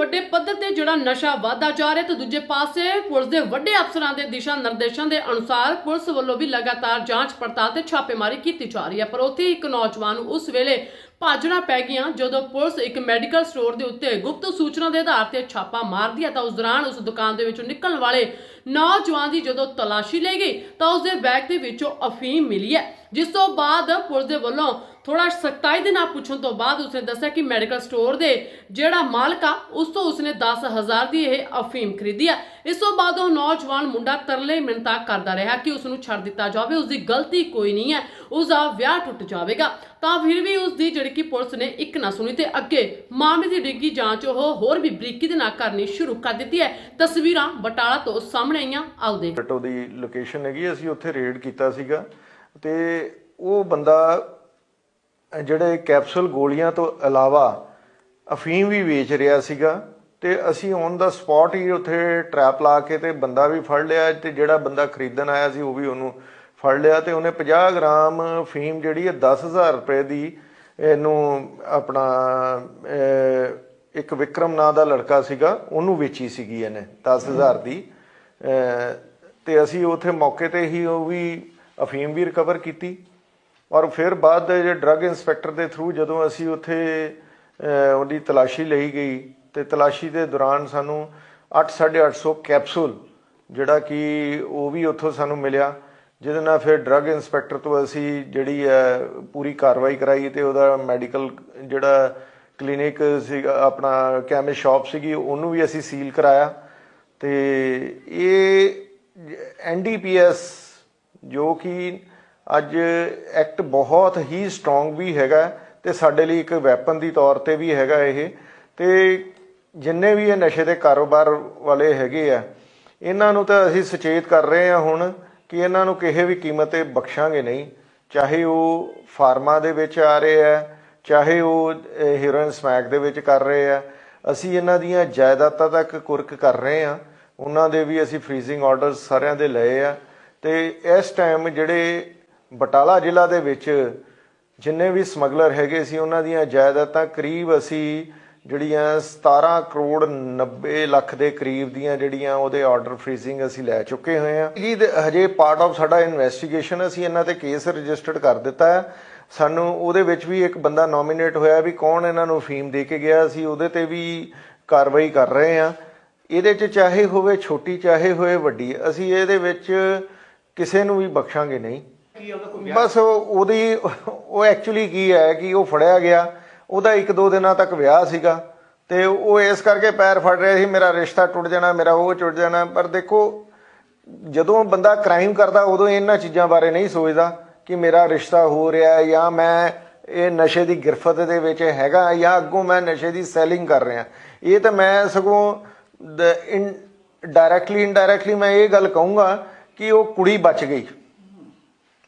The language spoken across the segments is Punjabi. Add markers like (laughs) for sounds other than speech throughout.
ਵੱਡੇ ਪੱਧਰ ਤੇ ਜਿਹੜਾ ਨਸ਼ਾ ਵਧਦਾ ਜਾ ਰਿਹਾ ਤੇ ਦੂਜੇ ਪਾਸੇ ਪੁਲਿਸ ਦੇ ਵੱਡੇ ਅਫਸਰਾਂ ਦੇ ਦਿਸ਼ਾ ਨਿਰਦੇਸ਼ਾਂ ਦੇ ਅਨੁਸਾਰ ਪੁਲਿਸ ਵੱਲੋਂ ਵੀ ਲਗਾਤਾਰ ਜਾਂਚ ਪੜਤਾਲ ਤੇ ਛਾਪੇਮਾਰੀ ਕੀਤੀ ਜਾ ਰਹੀ ਹੈ। ਪਰ ਉੱਥੇ ਇੱਕ ਨੌਜਵਾਨ ਨੂੰ ਉਸ ਵੇਲੇ ਭਾਜਣਾ ਪੈ ਗਈਆਂ ਜਦੋਂ ਪੁਲਿਸ ਇੱਕ ਮੈਡੀਕਲ ਸਟੋਰ ਦੇ ਉੱਤੇ ਗੁਪਤ ਸੂਚਨਾ ਦੇ ਆਧਾਰ ਤੇ ਛਾਪਾ ਮਾਰਦੀ ਹੈ ਤਾਂ ਉਸ ਦੌਰਾਨ ਉਸ ਦੁਕਾਨ ਦੇ ਵਿੱਚੋਂ ਨਿਕਲਣ ਵਾਲੇ ਨੌਜਵਾਨ ਦੀ ਜਦੋਂ ਤਲਾਸ਼ੀ ਲਈ ਗਈ ਤਾਂ ਉਸ ਦੇ ਬੈਗ ਦੇ ਵਿੱਚੋਂ ਅਫੀਮ ਮਿਲੀ ਹੈ। ਜਿਸ ਤੋਂ ਬਾਅਦ ਪੁਲਿਸ ਦੇ ਵੱਲੋਂ ਥੋੜਾ ਸਖਤਾਈ ਦੇ ਨਾਲ ਪੁੱਛਣ ਤੋਂ ਬਾਅਦ ਉਸਨੇ ਦੱਸਿਆ ਕਿ ਮੈਡੀਕਲ ਸਟੋਰ ਦੇ ਜਿਹੜਾ ਮਾਲਕ ਆ, ਉਸ ਤੋਂ ਉਸਨੇ 10000 ਦੀ ਇਹ ਅਫੀਮ ਖਰੀਦੀ ਹੈ ਇਸ ਤੋਂ ਬਾਅਦ ਉਹ ਨੌਜਵਾਨ ਮੁੰਡਾ ਤਰਲੇ ਮਿੰਤਾ ਕਰਦਾ ਰਿਹਾ ਕਿ ਉਸ ਨੂੰ ਛੱਡ ਦਿੱਤਾ ਜਾਵੇ। ਉਸ ਦੀ ਗਲਤੀ ਕੋਈ ਨਹੀਂ ਹੈ। ਉਸ ਦਾ ਵਿਆਹ ਟੁੱਟ ਜਾਵੇਗਾ। ਤਾਂ ਫਿਰ ਵੀ ਉਸ ਦੀ ਜਿਹੜੀ ਕਿ ਪੁਲਿਸ ਨੇ ਇੱਕ ਨਾ ਸੁਣੀ ਤੇ ਅੱਗੇ ਮਾਮਲੇ ਦੀ ਡਿੱਗੀ ਜਾਂਚ ਉਹ ਹੋਰ ਵੀ ਬਰੀਕੀ ਦੇ ਨਾਲ ਕਰਨੀ ਸ਼ੁਰੂ ਕਰ ਦਿੱਤੀ ਹੈ। ਤਸਵੀਰਾਂ ਬਟਾਲਾ ਤੋਂ ਸਾਹਮਣੇ ਆਈਆਂ। ਆਓ ਦੇਖ ਦੀ ਲੋਕੇਸ਼ਨ ਹੈਗੀ ਅਸੀਂ ਉੱਥੇ ਰੇਡ ਕੀਤਾ ਸੀਗਾ ਤੇ ਉਹ ਬੰਦਾ ਜਿਹੜੇ ਕੈਪਸੂਲ ਗੋਲੀਆਂ ਤੋਂ ਇਲਾਵਾ ਅਫੀਮ ਵੀ ਵੇਚ ਰਿਹਾ ਸੀਗਾ ਤੇ ਅਸੀਂ ਔਨ ਦਾ ਸਪੌਟ ਹੀ ਉੱਥੇ ਟਰੈਪ ਲਾ ਕੇ ਤੇ ਬੰਦਾ ਵੀ ਫੜ ਲਿਆ ਤੇ ਜਿਹੜਾ ਬੰਦਾ ਖਰੀਦਣ ਆਇਆ ਸੀ ਉਹ ਵੀ ਉਹਨੂੰ ਫੜ ਲਿਆ ਤੇ ਉਹਨੇ 50 ਗ੍ਰਾਮ ਅਫੀਮ ਜਿਹੜੀ ਹੈ 10000 ਰੁਪਏ ਦੀ ਇਹਨੂੰ ਆਪਣਾ ਇੱਕ ਵਿਕਰਮ ਨਾਂ ਦਾ ਲੜਕਾ ਸੀਗਾ ਉਹਨੂੰ ਵੇਚੀ ਸੀਗੀ ਇਹਨੇ 10000 ਦੀ। ਅਹ, ਤੇ ਅਸੀਂ ਉੱਥੇ ਮੌਕੇ ਤੇ ਹੀ ਉਹ ਵੀ ਅਫੀਮ ਵੀ ਰਿਕਵਰ ਕੀਤੀ। ਔਰ ਫਿਰ ਬਾਅਦ ਦੇ ਜੇ ਡਰੱਗ ਇਨਸਪੈਕਟਰ ਦੇ ਥਰੂ ਜਦੋਂ ਅਸੀਂ ਉੱਥੇ ਉਹਦੀ ਤਲਾਸ਼ੀ ਲਈ ਗਈ ਤੇ ਤਲਾਸ਼ੀ ਦੇ ਦੌਰਾਨ ਸਾਨੂੰ 8-850 ਕੈਪਸੂਲ ਜਿਹੜਾ ਕਿ ਉਹ ਵੀ ਉੱਥੋਂ ਸਾਨੂੰ ਮਿਲਿਆ, ਜਿਹਦੇ ਨਾਲ ਫਿਰ ਡਰੱਗ ਇਨਸਪੈਕਟਰ ਤੋਂ ਅਸੀਂ ਜਿਹੜੀ ਹੈ ਪੂਰੀ ਕਾਰਵਾਈ ਕਰਾਈ ਤੇ ਉਹਦਾ ਮੈਡੀਕਲ ਜਿਹੜਾ ਕਲੀਨਿਕ ਸੀਗਾ, ਆਪਣਾ ਕੈਮਿਸ ਸ਼ਾਪ ਸੀਗੀ, ਉਹਨੂੰ ਵੀ ਅਸੀਂ ਸੀਲ ਕਰਾਇਆ। ਤੇ ਇਹ ਐਨਡੀਪੀਐਸ ਜੋ ਕਿ ਅੱਜ ਐਕਟ ਬਹੁਤ ਹੀ ਸਟਰੋਂਗ ਵੀ ਹੈਗਾ ਤੇ ਸਾਡੇ ਲਈ ਇੱਕ ਵੈਪਨ ਦੀ ਤੌਰ ਤੇ ਵੀ ਹੈਗਾ ਇਹ। ਤੇ ਜਿੰਨੇ ਵੀ ਇਹ ਨਸ਼ੇ ਦੇ ਕਾਰੋਬਾਰ ਵਾਲੇ ਹੈਗੇ ਆ, ਇਹਨਾਂ ਨੂੰ ਤਾਂ ਅਸੀਂ ਸੁਚੇਤ ਕਰ ਰਹੇ ਹਾਂ ਹੁਣ ਕਿ ਇਹਨਾਂ ਨੂੰ ਕਿਸੇ ਵੀ ਕੀਮਤ ਤੇ ਬਖਸ਼ਾਂਗੇ ਨਹੀਂ। ਚਾਹੇ ਉਹ ਫਾਰਮਾ ਦੇ ਵਿੱਚ ਆ ਰਹੇ ਆ, ਚਾਹੇ ਉਹ ਹੀਰੋਇਨ ਸਮੈਕ ਦੇ ਵਿੱਚ ਕਰ ਰਹੇ ਆ। ਅਸੀਂ ਇਹਨਾਂ ਦੀਆਂ ਜਾਇਦਾਦਾਂ ਤੱਕ ਕੁਰਕ ਕਰ ਰਹੇ ਆ ਉਹਨਾਂ ਦੇ ਵੀ ਅਸੀਂ ਫ੍ਰੀਜ਼ਿੰਗ ਆਰਡਰਸ ਸਾਰਿਆਂ ਦੇ ਲਏ ਆ। ਤੇ ਇਸ ਟਾਈਮ ਜਿਹੜੇ ਬਟਾਲਾ ਜ਼ਿਲ੍ਹਾ ਦੇ ਵਿੱਚ ਜਿੰਨੇ ਵੀ ਸਮਗਲਰ ਹੈਗੇ ਸੀ, ਉਹਨਾਂ ਦੀਆਂ ਜਾਇਦਾਦਾਂ ਕਰੀਬ ਅਸੀਂ ਜਿਹੜੀਆਂ 17 ਕਰੋੜ 90 ਲੱਖ ਦੇ ਕਰੀਬ ਦੀਆਂ ਜਿਹੜੀਆਂ ਉਹਦੇ ਆਰਡਰ ਫ੍ਰੀਜ਼ਿੰਗ ਅਸੀਂ ਲੈ ਚੁੱਕੇ ਹੋਏ ਆ ਜੀ ਹਜੇ ਪਾਰਟ ਆਫ ਸਾਡਾ ਇਨਵੈਸਟੀਗੇਸ਼ਨ ਅਸੀਂ ਇਹਨਾਂ ਤੇ ਕੇਸ ਰਜਿਸਟਰਡ ਕਰ ਦਿੱਤਾ ਹੈ। ਸਾਨੂੰ ਉਹਦੇ ਵਿੱਚ ਵੀ ਇੱਕ ਬੰਦਾ ਨੋਮੀਨੇਟ ਹੋਇਆ ਵੀ ਕੌਣ ਇਹਨਾਂ ਨੂੰ ਫੀਮ ਦੇ ਕੇ ਗਿਆ ਸੀ ਉਹਦੇ ਤੇ ਵੀ ਕਾਰਵਾਈ ਕਰ ਰਹੇ ਆ ਇਹਦੇ 'ਚ ਚਾਹੇ ਹੋਵੇ ਛੋਟੀ, ਚਾਹੇ ਹੋਵੇ ਵੱਡੀ, ਅਸੀਂ ਇਹਦੇ ਵਿੱਚ ਕਿਸੇ ਨੂੰ ਵੀ ਬਖਸ਼ਾਂਗੇ ਨਹੀਂ। ਬਸ ਉਹ- ਉਹਦੀ (laughs) ਉਹ ਐਕਚੁਅਲੀ ਕੀ ਹੈ ਕਿ ਉਹ ਫੜਿਆ ਗਿਆ। ਉਹਦਾ ਇੱਕ ਦੋ ਦਿਨਾਂ ਤੱਕ ਵਿਆਹ ਸੀਗਾ। ਤੇ ਉਹ ਇਸ ਕਰਕੇ ਪੈਰ ਫੜ ਰਿਹਾ ਸੀ, ਮੇਰਾ ਰਿਸ਼ਤਾ ਟੁੱਟ ਜਾਣਾ, ਮੇਰਾ ਉਹ ਟੁੱਟ ਜਾਣਾ। ਪਰ ਦੇਖੋ, ਜਦੋਂ ਬੰਦਾ ਕ੍ਰਾਈਮ ਕਰਦਾ, ਉਦੋਂ ਇਹਨਾਂ ਚੀਜ਼ਾਂ ਬਾਰੇ ਨਹੀਂ ਸੋਚਦਾ ਕਿ ਮੇਰਾ ਰਿਸ਼ਤਾ ਹੋ ਰਿਹਾ ਹੈ ਜਾਂ ਮੈਂ ਇਹ ਨਸ਼ੇ ਦੀ ਗਿਰਫਤ ਦੇ ਵਿੱਚ ਹੈਗਾ ਜਾਂ ਅੱਗੋਂ ਮੈਂ ਨਸ਼ੇ ਦੀ ਸੈਲਿੰਗ ਕਰ ਰਿਹਾ। ਇਹ ਤਾਂ ਮੈਂ ਸਗੋਂ ਡਾਇਰੈਕਟਲੀ ਇਨਡਾਇਰੈਕਟਲੀ ਮੈਂ ਇਹ ਗੱਲ ਕਹੂੰਗਾ ਕਿ ਉਹ ਕੁੜੀ ਬਚ ਗਈ।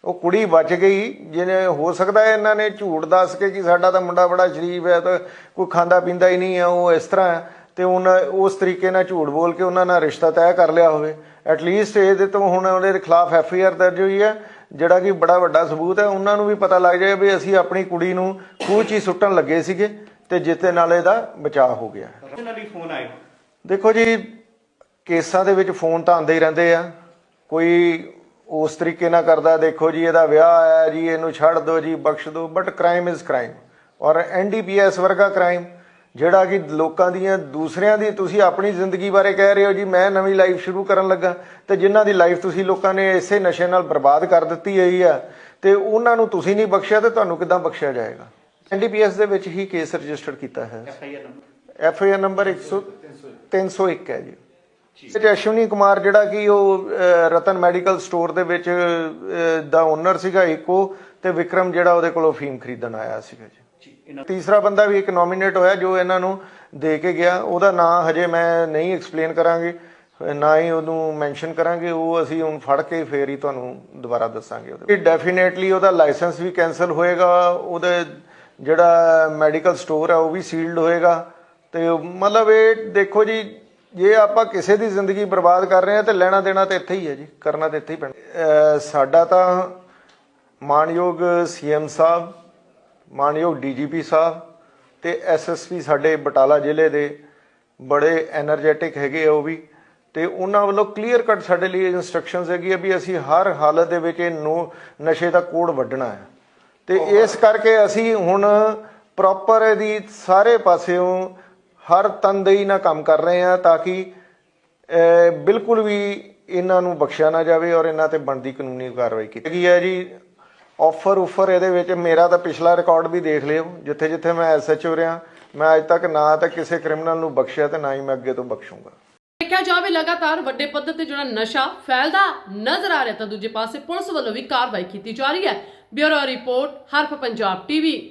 ਉਹ ਕੁੜੀ ਬਚ ਗਈ ਜਿਹਨੇ ਹੋ ਸਕਦਾ ਹੈ ਇਹਨਾਂ ਨੇ ਝੂਠ ਦੱਸ ਕੇ ਕਿ ਸਾਡਾ ਤਾਂ ਮੁੰਡਾ ਬੜਾ ਸ਼ਰੀਫ ਹੈ ਤਾਂ ਕੋਈ ਖਾਂਦਾ ਪੀਂਦਾ ਹੀ ਨਹੀਂ ਹੈ ਉਹ ਇਸ ਤਰ੍ਹਾਂ ਤੇ ਉਹਨਾਂ ਉਸ ਤਰੀਕੇ ਨਾਲ ਝੂਠ ਬੋਲ ਕੇ ਉਹਨਾਂ ਨਾਲ ਰਿਸ਼ਤਾ ਤੈਅ ਕਰ ਲਿਆ ਹੋਵੇ। ਐਟਲੀਸਟ ਇਹਦੇ ਤੋਂ ਹੁਣ ਉਹਦੇ ਖਿਲਾਫ ਐਫ ਆਈ ਆਰ ਦਰਜ ਹੋਈ ਹੈ ਜਿਹੜਾ ਕਿ ਬੜਾ ਵੱਡਾ ਸਬੂਤ ਹੈ। ਉਹਨਾਂ ਨੂੰ ਵੀ ਪਤਾ ਲੱਗ ਜਾਏ ਵੀ ਅਸੀਂ ਆਪਣੀ ਕੁੜੀ ਨੂੰ ਖੂਹ 'ਚ ਹੀ ਸੁੱਟਣ ਲੱਗੇ ਸੀਗੇ ਤੇ ਜਿੱਤੇ ਨਾਲ ਇਹਦਾ ਬਚਾਅ ਹੋ ਗਿਆ। ਦੇਖੋ ਜੀ ਕੇਸਾਂ ਦੇ ਵਿੱਚ ਫੋਨ ਤਾਂ ਆਉਂਦੇ ਹੀ ਰਹਿੰਦੇ ਆ। ਕੋਈ ਉਸ ਤਰੀਕੇ ਨਾਲ ਕਰਦਾ ਦੇਖੋ ਜੀ ਇਹਦਾ ਵਿਆਹ ਆਇਆ ਜੀ ਇਹਨੂੰ ਛੱਡ ਦਿਓ ਜੀ ਬਖਸ਼ ਦਿਓ ਬਟ ਕ੍ਰਾਈਮ ਇਜ਼ ਕ੍ਰਾਈਮ ਔਰ ਐਨਡੀਪੀਐਸ ਵਰਗਾ ਕ੍ਰਾਈਮ ਜਿਹੜਾ ਕਿ ਲੋਕਾਂ ਦੀਆਂ ਦੂਸਰਿਆਂ ਦੀ ਤੁਸੀਂ ਆਪਣੀ ਜ਼ਿੰਦਗੀ ਬਾਰੇ ਕਹਿ ਰਹੇ ਹੋ ਜੀ ਮੈਂ ਨਵੀਂ ਲਾਈਫ ਸ਼ੁਰੂ ਕਰਨ ਲੱਗਾ ਤੇ ਜਿਨ੍ਹਾਂ ਦੀ ਲਾਈਫ ਤੁਸੀਂ ਲੋਕਾਂ ਨੇ ਇਸੇ ਨਸ਼ੇ ਨਾਲ ਬਰਬਾਦ ਕਰ ਦਿੱਤੀ ਹੋਈ ਆ ਤੇ ਉਹਨਾਂ ਨੂੰ ਤੁਸੀਂ ਨਹੀਂ ਬਖਸ਼ਿਆ ਤੇ ਤੁਹਾਨੂੰ ਕਿੱਦਾਂ ਬਖਸ਼ਿਆ ਜਾਏਗਾ? ਐਨਡੀਪੀਐਸ ਦੇ ਵਿੱਚ ਹੀ ਕੇਸ ਰਜਿਸਟਰ ਕੀਤਾ ਹੈ। F I R number F I R number 100 301 ਹੈ ਜੀ। ਤੇ ਅਸ਼ਵਨੀ ਕੁਮਾਰ ਜਿਹੜਾ ਕਿ ਉਹ ਰਤਨ ਮੈਡੀਕਲ ਸਟੋਰ ਦੇ ਵਿੱਚ ਦਾ ਓਨਰ ਸੀਗਾ ਇੱਕੋ ਤੇ ਵਿਕਰਮ ਜਿਹੜਾ ਉਹਦੇ ਕੋਲੋਂ ਫੀਮ ਖਰੀਦਣ ਆਇਆ ਸੀਗਾ ਜੀ। ਤੀਸਰਾ ਬੰਦਾ ਵੀ ਇੱਕ ਨੋਮੀਨੇਟ ਹੋਇਆ ਜੋ ਇਹਨਾਂ ਨੂੰ ਦੇ ਕੇ ਗਿਆ। ਉਹਦਾ ਨਾਂ ਹਜੇ ਮੈਂ ਨਹੀਂ ਐਕਸਪਲੇਨ ਕਰਾਂਗੇ ਨਾ ਹੀ ਉਹਨੂੰ ਮੈਂਸ਼ਨ ਕਰਾਂਗੇ। ਉਹ ਅਸੀਂ ਹੁਣ ਫੜ ਕੇ ਫੇਰ ਹੀ ਤੁਹਾਨੂੰ ਦੁਬਾਰਾ ਦੱਸਾਂਗੇ ਉਹਦੇ ਡੈਫੀਨੇਟਲੀ ਉਹਦਾ ਲਾਇਸੈਂਸ ਵੀ ਕੈਨਸਲ ਹੋਏਗਾ। ਉਹਦੇ ਜਿਹੜਾ ਮੈਡੀਕਲ ਸਟੋਰ ਹੈ ਉਹ ਵੀ ਸੀਲਡ ਹੋਏਗਾ। ਤੇ ਮਤਲਬ ਇਹ ਦੇਖੋ ਜੀ ਜੇ ਆਪਾਂ ਕਿਸੇ ਦੀ ਜ਼ਿੰਦਗੀ ਬਰਬਾਦ ਕਰ ਰਹੇ ਆ ਤੇ ਲੈਣਾ ਦੇਣਾ ਤਾਂ ਇੱਥੇ ਹੀ ਹੈ ਜੀ ਕਰਨਾ ਤਾਂ ਇੱਥੇ ਹੀ ਪੈਣਾ। ਸਾਡਾ ਤਾਂ ਮਾਨਯੋਗ ਸੀਐਮ ਸਾਹਿਬ ਮਾਨਯੋਗ ਡੀਜੀਪੀ ਸਾਹਿਬ ਤੇ ਐਸਐਸਪੀ ਸਾਡੇ ਬਟਾਲਾ ਜ਼ਿਲ੍ਹੇ ਦੇ ਬੜੇ ਐਨਰਜੈਟਿਕ ਹੈਗੇ ਆ ਉਹ ਵੀ ਤੇ ਉਹਨਾਂ ਵੱਲੋਂ ਕਲੀਅਰ ਕੱਟ ਸਾਡੇ ਲਈ ਇਨਸਟਰਕਸ਼ਨਸ ਹੈਗੀ ਆ ਵੀ ਅਸੀਂ ਹਰ ਹਾਲਤ ਦੇ ਵਿੱਚ ਇਹਨੂੰ ਨਸ਼ੇ ਦਾ ਕੋਡ ਵੱਢਣਾ ਹੈ। ਤੇ ਇਸ ਕਰਕੇ ਅਸੀਂ ਹੁਣ ਪ੍ਰੋਪਰ ਇਹਦੀ ਸਾਰੇ ਪਾਸਿਓਂ ਹਰ ਤਨਦੇਹੀ ਨਾਲ ਕੰਮ ਕਰ ਰਹੇ ਹਾਂ ਤਾਂ ਕਿ ਬਿਲਕੁਲ ਵੀ ਇਹਨਾਂ ਨੂੰ ਬਖਸ਼ਿਆ ਨਾ ਜਾਵੇ ਔਰ ਇਹਨਾਂ ਤੇ ਬਣਦੀ ਕਾਨੂੰਨੀ ਕਾਰਵਾਈ ਕੀਤੀ ਗਈ ਹੈ ਜੀ। ਆਫਰ ਉਫਰ ਇਹਦੇ ਵਿੱਚ ਮੇਰਾ ਤਾਂ ਪਿਛਲਾ ਰਿਕਾਰਡ ਵੀ ਦੇਖ ਲਿਓ ਜਿੱਥੇ ਜਿੱਥੇ ਮੈਂ ਐਸਐਚਓ ਰਿਹਾ, ਮੈਂ ਅੱਜ ਤੱਕ ਨਾ ਤਾਂ ਕਿਸੇ ਕ੍ਰਿਮੀਨਲ ਨੂੰ ਬਖਸ਼ਿਆ ਤੇ ਨਾ ਹੀ ਮੈਂ ਅੱਗੇ ਤੋਂ ਬਖਸ਼ੂੰਗਾ। ਦੇਖਿਆ ਜਾਵੇ ਲਗਾਤਾਰ ਵੱਡੇ ਪੱਧਰ ਤੇ ਜਿਹੜਾ ਨਸ਼ਾ ਫੈਲਦਾ ਨਜ਼ਰ ਆ ਰਿਹਾ ਤਾਂ ਦੂਜੇ ਪਾਸੇ ਪੁਲਿਸ ਵੱਲੋਂ ਵੀ ਕਾਰਵਾਈ ਕੀਤੀ ਜਾ ਰਹੀ ਹੈ। Bureau report Haraf Punjab TV.